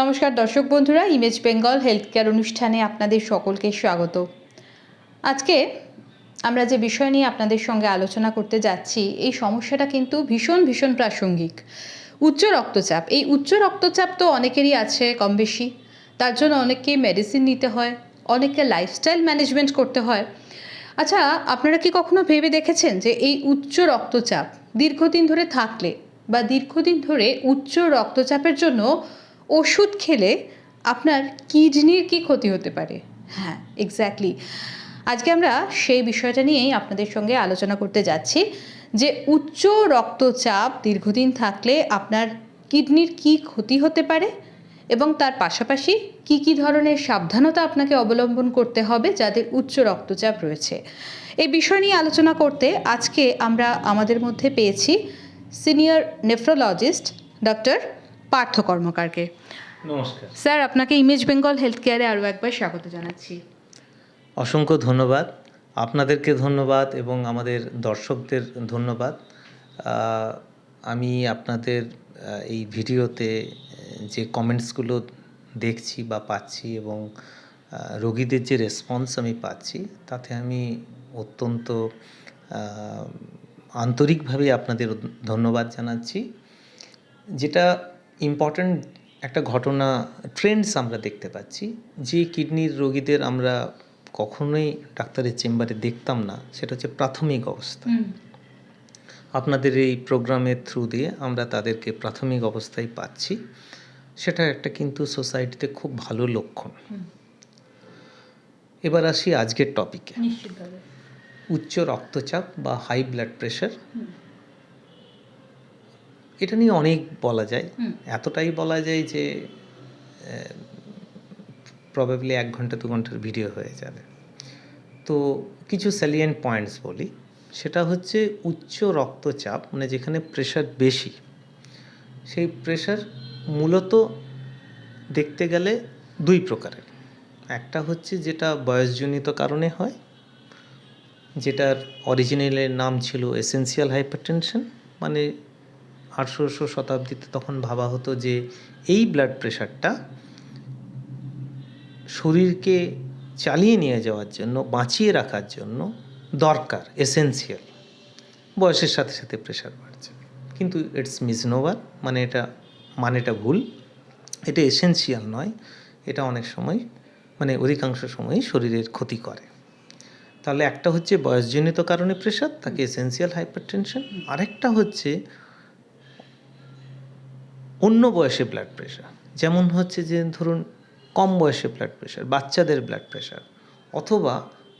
নমস্কার দর্শক বন্ধুরা ইমেজ বেঙ্গল হেলথ কেয়ার অনুষ্ঠানে আপনাদের সকলকে স্বাগত। আজকে আমরা যে বিষয় নিয়ে আপনাদের সঙ্গে আলোচনা করতে যাচ্ছি, এই সমস্যাটা কিন্তু ভীষণ ভীষণ প্রাসঙ্গিক। উচ্চ রক্তচাপ, এই উচ্চ রক্তচাপ তো অনেকেরই আছে কম বেশি, তার জন্য অনেককেই মেডিসিন নিতে হয়, অনেককে লাইফস্টাইল ম্যানেজমেন্ট করতে হয়। আচ্ছা আপনারা কি কখনো ভেবে দেখেছেন যে এই উচ্চ রক্তচাপ দীর্ঘদিন ধরে থাকলে বা দীর্ঘদিন ধরে উচ্চ রক্তচাপের জন্য ওষুধ খেলে আপনার কিডনির কি ক্ষতি হতে পারে? হ্যাঁ। এক্স্যাক্টলি আজকে আমরা সেই বিষয়টা নিয়েই আপনাদের সঙ্গে আলোচনা করতে যাচ্ছি যে উচ্চ রক্তচাপ দীর্ঘদিন থাকলে আপনার কিডনির কি ক্ষতি হতে পারে এবং তার পাশাপাশি কি কি ধরনের সাবধানতা আপনাকে অবলম্বন করতে হবে যাদের উচ্চ রক্তচাপ রয়েছে। এই বিষয় নিয়ে আলোচনা করতে আজকে আমরা আমাদের মধ্যে পেয়েছি সিনিয়র নেফ্রোলজিস্ট ডক্টর পার্থ কর্মকারকে নমস্কার। স্যার আপনাকে ইমেজ বেঙ্গল হেলথ কেয়ারে আরও একবার স্বাগত জানাচ্ছি। অসংখ্য ধন্যবাদ। আপনাদেরকে ধন্যবাদ এবং আমাদের দর্শকদের ধন্যবাদ। আমি আপনাদের এই ভিডিওতে যে কমেন্টসগুলো দেখছি বা পাচ্ছি এবং রোগীদের যে রেসপন্স আমি পাচ্ছি তাতে আমি অত্যন্ত আন্তরিকভাবে আপনাদের ধন্যবাদ জানাচ্ছি। যেটা ইম্পর্ট্যান্ট একটা ঘটনা ট্রেন্ডস আমরা দেখতে পাচ্ছি যে কিডনির রোগীদের আমরা কখনোই ডাক্তারের চেম্বারে দেখতাম না সেটা হচ্ছে প্রাথমিক অবস্থা। আপনাদের এই প্রোগ্রামের থ্রু দিয়ে আমরা তাদেরকে প্রাথমিক অবস্থায় পাচ্ছি সেটা একটা কিন্তু সোসাইটিতে খুব ভালো লক্ষণ। এবার আসি আজকের টপিকে উচ্চ রক্তচাপ বা হাই ব্লাড প্রেশার এটা নিয়ে অনেক বলা যায়। এতটাই বলা যায় যে প্রবাবলি এক ঘণ্টা দু ঘণ্টার ভিডিও হয়ে যাবে। তো কিছু স্যালিয়েন্ট পয়েন্টস বলি। সেটা হচ্ছে উচ্চ রক্তচাপ মানে যেখানে প্রেশার বেশি। সেই প্রেশার মূলত দেখতে গেলে দুই প্রকারের। একটা হচ্ছে যেটা বয়সজনিত কারণে হয় যেটার অরিজিনালের নাম ছিল এসেন্সিয়াল হাইপারটেনশন মানে আঠেরোশো শতাব্দীতে তখন ভাবা হতো যে এই ব্লাড প্রেশারটা শরীরকে চালিয়ে নিয়ে যাওয়ার জন্য, বাঁচিয়ে রাখার জন্য দরকার এসেন্সিয়াল বয়সের সাথে সাথে প্রেশার বাড়ছে। কিন্তু ইটস মিসনোভার মানে এটা মানেটা ভুল। এটা এসেন্সিয়াল নয়। এটা অনেক সময় মানে অধিকাংশ সময়ই শরীরের ক্ষতি করে। তাহলে একটা হচ্ছে বয়সজনিত কারণে প্রেশার তাকে এসেন্সিয়াল হাইপারটেনশন আরেকটা হচ্ছে অন্য বয়সে ব্লাড প্রেশার যেমন হচ্ছে যে, ধরুন, কম বয়সে ব্লাড প্রেশার বাচ্চাদের ব্লাড প্রেশার অথবা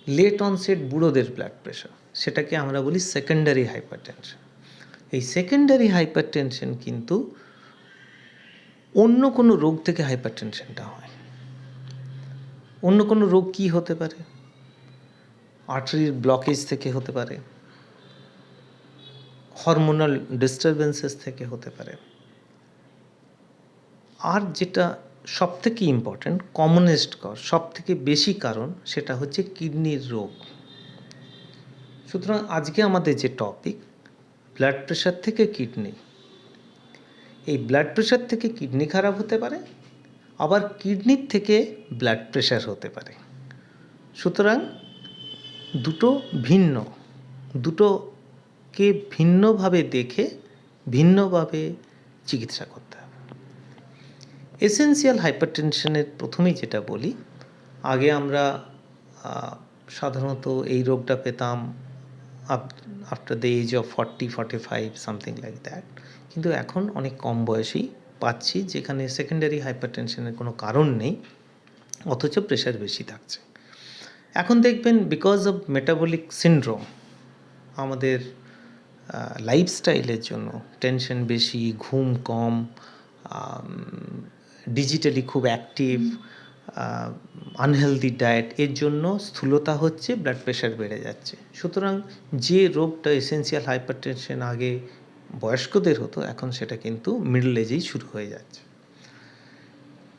লেট অনসেট বুড়োদের ব্লাড প্রেশার সেটাকে আমরা বলি সেকেন্ডারি হাইপারটেনশন এই সেকেন্ডারি হাইপারটেনশন কিন্তু অন্য কোনো রোগ থেকে হাইপারটেনশনটা হয়। অন্য কোনো রোগ কি হতে পারে? আর্টারির ব্লকেজ থেকে হতে পারে। হরমোনাল ডিস্টারবেন্সেস থেকে হতে পারে। আর যেটা সব থেকে ইম্পর্ট্যান্ট কমনেস্ট কর সব থেকে বেশি কারণ সেটা হচ্ছে কিডনির রোগ। সুতরাং আজকে আমাদের যে টপিক ব্লাড প্রেশার থেকে কিডনি। এই ব্লাড প্রেশার থেকে কিডনি খারাপ হতে পারে, আবার কিডনির থেকে ব্লাড প্রেশার হতে পারে। সুতরাং দুটো ভিন্ন, দুটোকে ভিন্নভাবে দেখে ভিন্নভাবে চিকিৎসা করতে এসেন্সিয়াল হাইপারটেনশনের প্রথমেই যেটা বলি, আগে আমরা সাধারণত এই রোগটা পেতাম after the age of forty forty five something like that কিন্তু এখন অনেক কম বয়সেই পাচ্ছি, যেখানে সেকেন্ডারি হাইপারটেনশনের কোনো কারণ নেই, অথচ প্রেশার বেশি থাকছে। এখন দেখবেন বিকজ অফ মেটাবলিক সিনড্রোম আমাদের লাইফস্টাইলের জন্য টেনশন বেশি, ঘুম কম ডিজিটালি খুব অ্যাক্টিভ আনহেলদি ডায়েট এর জন্য স্থূলতা হচ্ছে ব্লাড প্রেশার বেড়ে যাচ্ছে। সুতরাং যে রোগটা এসেন্সিয়াল হাইপারটেনশন আগে বয়স্কদের হতো এখন সেটা কিন্তু মিডল এজেই শুরু হয়ে যাচ্ছে।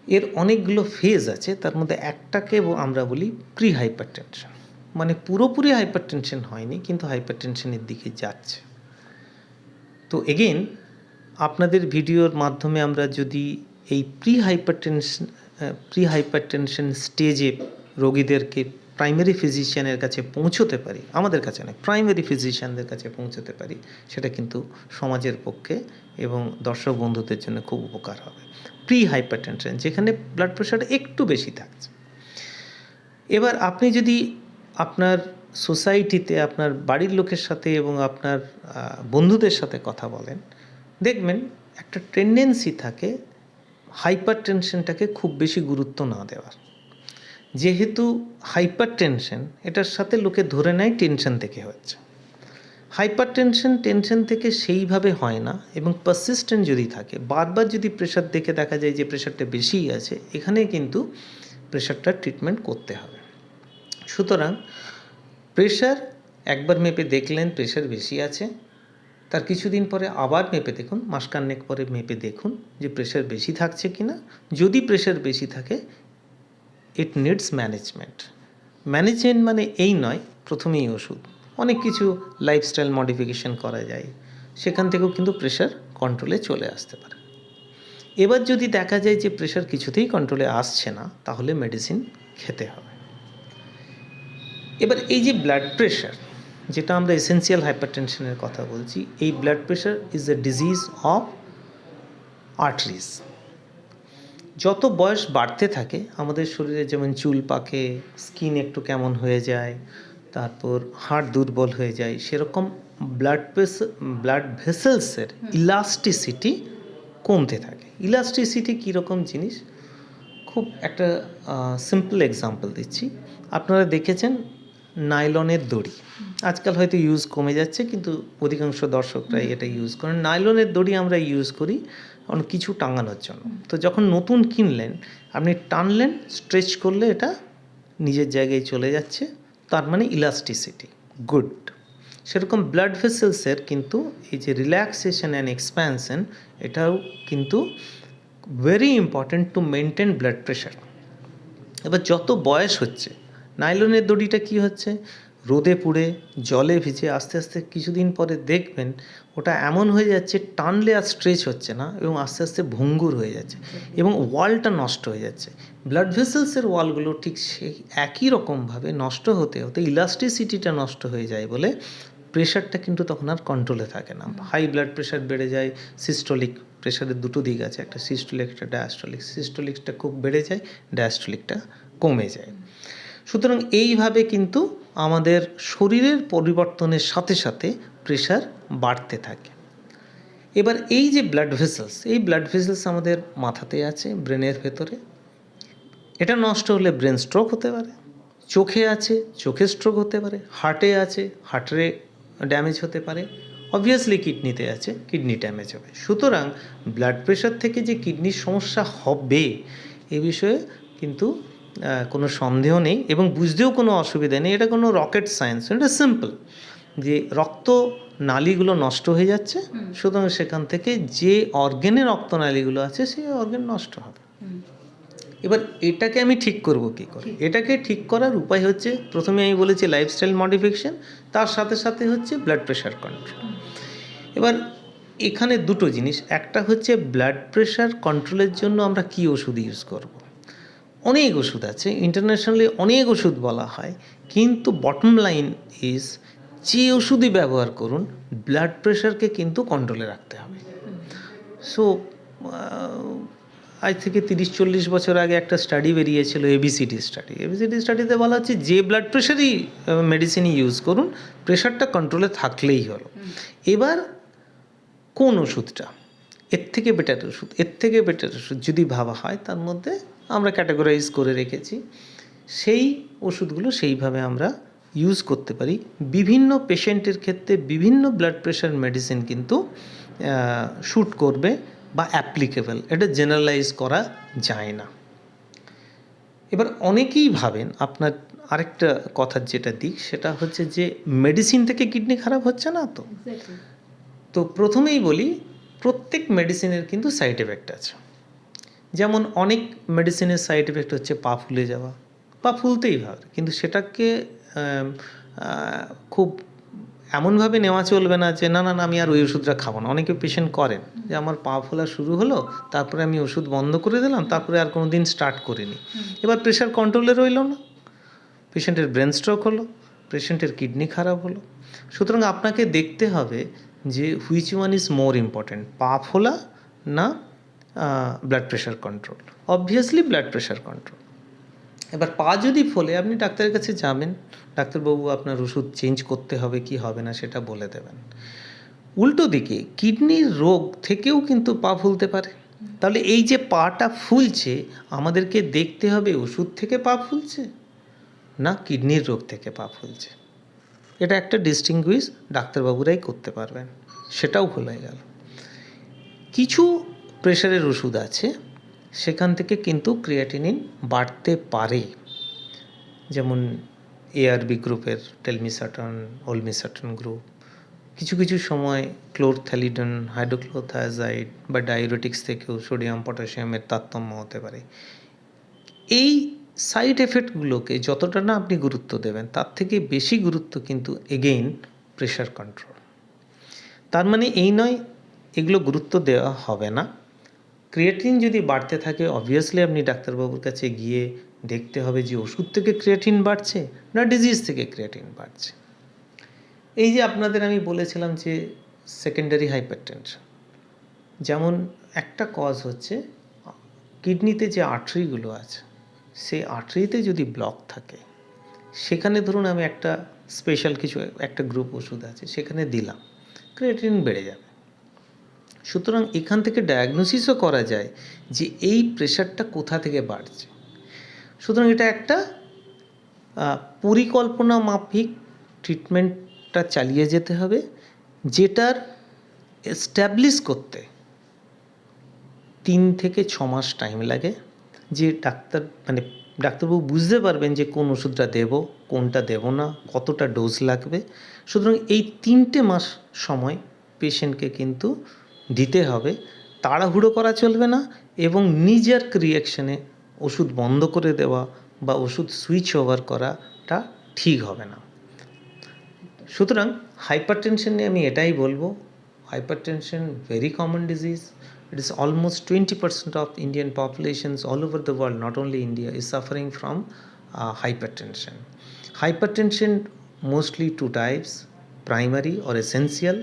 এর অনেকগুলো ফেজ আছে তার মধ্যে একটাকে আমরা বলি প্রি হাইপারটেনশন মানে পুরোপুরি হাইপারটেনশন হয়নি কিন্তু হাইপারটেনশনের দিকে যাচ্ছে। তো এগেন আপনাদের ভিডিওর মাধ্যমে আমরা যদি এই প্রি হাইপারটেনশন প্রি হাইপারটেনশন স্টেজে রোগীদেরকে প্রাইমারি ফিজিশিয়ানের কাছে পৌঁছতে পারি, আমাদের কাছে নয় প্রাইমারি ফিজিশিয়ানদের কাছে পৌঁছতে পারি, সেটা কিন্তু সমাজের পক্ষে এবং দর্শক বন্ধুদের জন্য খুব উপকার হবে। প্রি হাইপারটেনশন যেখানে ব্লাড প্রেশার একটু বেশি থাকছে। এবার আপনি যদি আপনার সোসাইটিতে আপনার বাড়ির লোকের সাথে এবং আপনার বন্ধুদের সাথে কথা বলেন, দেখবেন একটা টেন্ডেন্সি থাকে হাইপার টেনশনটাকে খুব বেশি গুরুত্ব না দেওয়ার। যেহেতু হাইপার টেনশন এটার সাথে লোকে ধরে নেয় টেনশন থেকে হচ্ছে হাইপার টেনশন টেনশন থেকে সেইভাবে হয় না এবং পারসিস্টেন্ট যদি থাকে, বারবার যদি প্রেশার দেখে দেখা যায় যে প্রেশারটা বেশিই আছে, এখানে কিন্তু প্রেশারটার ট্রিটমেন্ট করতে হবে। সুতরাং প্রেশার একবার মেপে দেখলেন প্রেশার বেশি আছে তার কিছুদিন পরে আবার মেপে দেখুন মাসকান্নেক পরে মেপে দেখুন যে প্রেশার বেশি থাকছে কি না যদি প্রেশার বেশি থাকে ইট নিডস ম্যানেজমেন্ট ম্যানেজমেন্ট মানে এই নয়, প্রথমেই ওষুধ। অনেক কিছু লাইফস্টাইল মডিফিকেশন করা যায়। সেখান থেকেও কিন্তু প্রেশার কন্ট্রোলে চলে আসতে পারে। এবার যদি দেখা যায় যে প্রেশার কিছুতেই কন্ট্রোলে আসছে না, তাহলে মেডিসিন খেতে হবে। এবার এই যে ব্লাড প্রেশার যেটা আমরা এসেন্সিয়াল হাইপারটেনশনের কথা বলছি এই blood pressure is a disease of arteries যত বয়স বাড়তে থাকে আমাদের শরীরে যেমন চুল পাকে স্কিন একটু কেমন হয়ে যায় তারপর হাড় দুর্বল হয়ে যায় সেরকম ব্লাড প্রেসার ব্লাড ভেসেলসের ইলাস্টিসিটি কমতে থাকে। ইলাস্টিসিটি কীরকম জিনিস? খুব একটা সিম্পল এক্সাম্পল দিচ্ছি। আপনারা দেখেছেন নাইলনের দড়ি। আজকাল হয়তো ইউজ কমে যাচ্ছে, কিন্তু অধিকাংশ দর্শকরাই এটা ইউজ করেন। নাইলনের দড়ি আমরা ইউজ করি অনেক কিছু টাঙানোর জন্য। তো যখন নতুন কিনলেন, আপনি টানলেন স্ট্রেচ করলে এটা নিজের জায়গায় চলে যাচ্ছে, তার মানে ইলাস্টিসিটি গুড সেরকম ব্লাড ভেসেলসের কিন্তু এই যে রিল্যাক্সেশন অ্যান্ড এক্সপ্যানশন এটাও কিন্তু very important to maintain blood pressure এবার যত বয়স হচ্ছে নাইলনের দড়িটা কি হচ্ছে? রোদে পুড়ে, জলে ভিজে আস্তে আস্তে কিছুদিন পরে দেখবেন ওটা এমন হয়ে যাচ্ছে, টানলে আর স্ট্রেচ হচ্ছে না এবং আস্তে আস্তে ভঙ্গুর হয়ে যাচ্ছে এবং ওয়ালটা নষ্ট হয়ে যাচ্ছে। ব্লাড ভেসেলসের ওয়ালগুলো ঠিক সেই একই রকমভাবে নষ্ট হতে হতে ইলাস্টিসিটিটা নষ্ট হয়ে যায় বলে প্রেশারটা কিন্তু তখন আর কন্ট্রোলে থাকে না। হাই ব্লাড প্রেশার বেড়ে যায় সিস্টোলিক প্রেশারের দুটো দিক আছে, একটা সিস্টোলিক একটা ডায়াস্টোলিক সিস্টোলিকটা খুব বেড়ে যায় ডায়াস্টোলিকটা কমে যায়। সুতরাং এইভাবে কিন্তু আমাদের শরীরের পরিবর্তনের সাথে সাথে প্রেশার বাড়তে থাকে। এবার এই যে ব্লাড ভেসেলস এই ব্লাড ভেসেলস আমাদের মাথাতে আছে ব্রেনের ভেতরে। এটা নষ্ট হলে ব্রেন স্ট্রোক হতে পারে, চোখে আছে, চোখে স্ট্রোক হতে পারে হার্টে আছে হার্টে ড্যামেজ হতে পারে অবভিয়াসলি কিডনিতে আছে কিডনি ড্যামেজ হবে। সুতরাং ব্লাড প্রেশার থেকে যে কিডনির সমস্যা হবে, এ বিষয়ে কিন্তু কোনো সন্দেহ নেই এবং বুঝতেও কোনো অসুবিধা নেই। এটা কোনো রকেট সায়েন্স এটা সিম্পল যে রক্ত নালীগুলো নষ্ট হয়ে যাচ্ছে সুতরাং সেখান থেকে যে অর্গেনে রক্তনালীগুলো আছে সেই অর্গেন নষ্ট হবে। এবার এটাকে আমি ঠিক করব কী করে? এটাকে ঠিক করার উপায় হচ্ছে প্রথমে আমি বলেছি লাইফস্টাইল মডিফিকেশন তার সাথে সাথে হচ্ছে ব্লাড প্রেশার কন্ট্রোল এবার এখানে দুটো জিনিস একটা হচ্ছে ব্লাড প্রেশার কন্ট্রোলের জন্য আমরা কি ওষুধ ইউজ করব। অনেক ওষুধ আছে ইন্টারন্যাশনালি অনেক ওষুধ বলা হয়, কিন্তু বটম লাইন ইজ যে ওষুধই ব্যবহার করুন ব্লাড প্রেশারকে কিন্তু কন্ট্রোলে রাখতে হবে। সো আজ থেকে তিরিশ চল্লিশ বছর আগে একটা স্টাডি বেরিয়েছিল এবিসিডি স্টাডি এবিসিডি স্টাডিতে বলা হচ্ছে যে ব্লাড প্রেশারই মেডিসিনই ইউজ করুন প্রেশারটা কন্ট্রোলে থাকলেই হলো। এবার কোন ওষুধটা? এর থেকে বেটার ওষুধ, এর থেকে বেটার ওষুধ যদি ভাবা হয়, তার মধ্যে আমরা ক্যাটাগরাইজ করে রেখেছি। সেই ওষুধগুলো সেইভাবে আমরা ইউজ করতে পারি। বিভিন্ন পেশেন্টের ক্ষেত্রে বিভিন্ন ব্লাড প্রেশার মেডিসিন কিন্তু শ্যুট করবে বা অ্যাপ্লিকেবল এটা জেনারেলাইজ করা যায় না। এবার অনেকেই ভাবেন আপনার আরেকটা কথার যেটা দিক সেটা হচ্ছে যে মেডিসিন থেকে কিডনি খারাপ হচ্ছে না তো? তো প্রথমেই বলি প্রত্যেক মেডিসিনের কিন্তু সাইড এফেক্ট আছে। যেমন অনেক মেডিসিনের সাইড এফেক্ট হচ্ছে পা ফুলে যাওয়া। পা ফুলতেই ভাবে কিন্তু সেটাকে খুব এমনভাবে নেওয়া চলবে না যে না না না আমি আর ওই ওষুধটা খাব না। অনেকে পেশেন্ট করেন যে আমার পা ফোলা শুরু হলো তারপরে আমি ওষুধ বন্ধ করে দিলাম তারপরে আর কোনো দিন স্টার্ট করিনি এবার প্রেশার কন্ট্রোলে রইল না। পেশেন্টের ব্রেন স্ট্রোক হলো পেশেন্টের কিডনি খারাপ হলো। সুতরাং আপনাকে দেখতে হবে যে which one is more important পা ফোলা না blood pressure control obviously blood pressure control এবার পা যদি ফোলে, আপনি ডাক্তারের কাছে যাবেন, ডাক্তারবাবু আপনার ওষুধ চেঞ্জ করতে হবে, কি হবে না সেটা বলে দেবেন। উল্টো দিকে কিডনির রোগ থেকেও কিন্তু পা ফুলতে পারে। তাহলে এই যে পাটা ফুলছে, আমাদেরকে দেখতে হবে ওষুধ থেকে পা ফুলছে, না কিডনির রোগ থেকে পা ফুলছে। এটা একটা ডিস্টিংগুইশ ডাক্তারবাবুরাই করতে পারবেন, সেটাও ভুলে গেল। কিছু প্রেশারের ওষুধ আছে, সেখান থেকে কিন্তু ক্রিয়াটিনিন বাড়তে পারে। যেমন এআরবি গ্রুপের টেলমিসাটন ওলমিসাটন গ্রুপ কিছু কিছু সময় ক্লোরথ্যালিডন হাইড্রোক্লোথায়াজাইড বা ডায়ুরেটিক্স থেকেও সোডিয়াম পটাশিয়ামের তারতম্য হতে পারে। এই সাইড এফেক্টগুলোকে যতটা না আপনি গুরুত্ব দেবেন, তার থেকে বেশি গুরুত্ব কিন্তু এগেইন প্রেশার কন্ট্রোল তার মানে এই নয়, এগুলো গুরুত্ব দেওয়া হবে না। ক্রিয়েটিন যদি বাড়তে থাকে অবভিয়াসলি আপনি ডাক্তারবাবুর কাছে গিয়ে দেখতে হবে যে ওষুধ থেকে ক্রিয়েটিন বাড়ছে না ডিজিজ থেকে ক্রিয়েটিন বাড়ছে। এই যে আপনাদের আমি বলেছিলাম যে সেকেন্ডারি হাইপারটেনশন যেমন একটা কজ হচ্ছে, কিডনিতে যে আর্টারিগুলো আছে, সেই আর্টারিতে যদি ব্লক থাকে, সেখানে ধরুন আমি একটা স্পেশাল কিছু, একটা গ্রুপ ওষুধ আছে, সেখানে দিলাম ক্রিয়েটিন বেড়ে যাবে। সুতরাং এখান থেকে ডায়াগনোসিসও করা যায় যে এই প্রেশারটা কোথা থেকে বাড়ছে। সুতরাং এটা একটা পরিকল্পনা মাফিক ট্রিটমেন্টটা চালিয়ে যেতে হবে, যেটার এস্টাবলিশ করতে তিন থেকে ছ মাস টাইম লাগে। যে ডাক্তার মানে ডাক্তারবাবু বুঝতে পারবেন যে কোন ওষুধটা দেব, কোনটা দেব না, কতটা ডোজ লাগবে। সুতরাং এই তিনটে মাস সময় পেশেন্টকে কিন্তু দিতে হবে, তাড়াহুড়ো করা চলবে না এবং নিজের রিয়াকশানে ওষুধ বন্ধ করে দেওয়া বা ওষুধ সুইচ ওভার করাটা ঠিক হবে না। সুতরাং হাইপার টেনশন নিয়ে আমি এটাই বলব hypertension very common disease it is almost twenty percent of Indian populations all over the world not only India is suffering from hypertension hypertension mostly two types primary or essential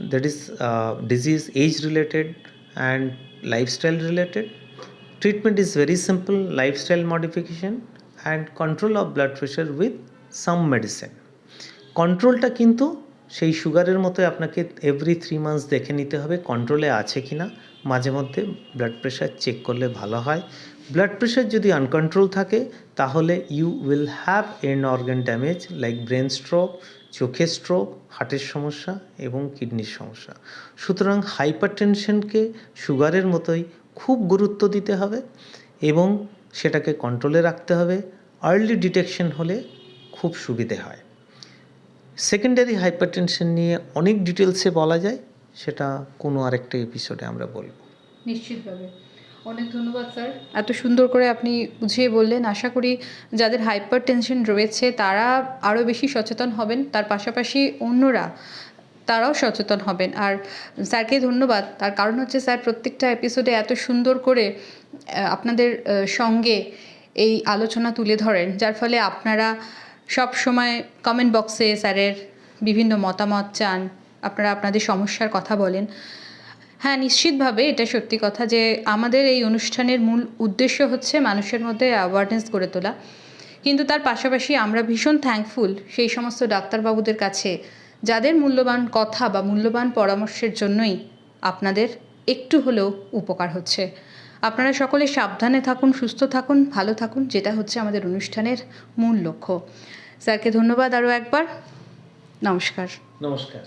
that is uh, disease age related and lifestyle related treatment is very simple lifestyle modification and control of blood pressure with some medicine কন্ট্রোলটা কিন্তু সেই সুগারের মতো আপনাকে every three months দেখে নিতে হবে কন্ট্রোলে আছে কি না মাঝে মধ্যে ব্লাড প্রেশার চেক করলে ভালো হয় ব্লাড প্রেশার যদি আনকন্ট্রোল থাকে, তাহলে you will have an organ damage like brain stroke চোখের স্ট্রোক হার্টের সমস্যা এবং কিডনির সমস্যা। সুতরাং হাইপার টেনশনকে সুগারের মতোই খুব গুরুত্ব দিতে হবে এবং সেটাকে কন্ট্রোলে রাখতে হবে। আর্লি ডিটেকশন হলে খুব সুবিধে হয়। সেকেন্ডারি হাইপারটেনশন নিয়ে অনেক ডিটেলসে বলা যায়, সেটা কোনো আরেকটা এপিসোডে আমরা বলব। নিশ্চিতভাবে। অনেক ধন্যবাদ, স্যার। এত সুন্দর করে আপনি বুঝিয়ে বললেন। আশা করি যাদের হাইপার টেনশন রয়েছে, তারা আরও বেশি সচেতন হবেন। তার পাশাপাশি অন্যরা তারাও সচেতন হবেন। আর স্যারকে ধন্যবাদ। তার কারণ হচ্ছে, স্যার, প্রত্যেকটা এপিসোডে এত সুন্দর করে আপনাদের সঙ্গে এই আলোচনা তুলে ধরেন। যার ফলে আপনারা সব সময় কমেন্ট বক্সে স্যারের বিভিন্ন মতামত চান, আপনারা আপনাদের সমস্যার কথা বলেন। হ্যাঁ নিশ্চিতভাবে এটা সত্যি কথা যে আমাদের এই অনুষ্ঠানের মূল উদ্দেশ্য হচ্ছে মানুষের মধ্যে অ্যাওয়ারনেস গড়ে তোলা। কিন্তু তার পাশাপাশি আমরা ভীষণ থ্যাঙ্কফুল সেই সমস্ত ডাক্তারবাবুদের কাছে, যাদের মূল্যবান কথা বা মূল্যবান পরামর্শের জন্যই আপনাদের একটু হলেও উপকার হচ্ছে। আপনারা সকলে সাবধানে থাকুন, সুস্থ থাকুন, ভালো থাকুন, যেটা হচ্ছে আমাদের অনুষ্ঠানের মূল লক্ষ্য। স্যারকে ধন্যবাদ আরও একবার। নমস্কার। নমস্কার।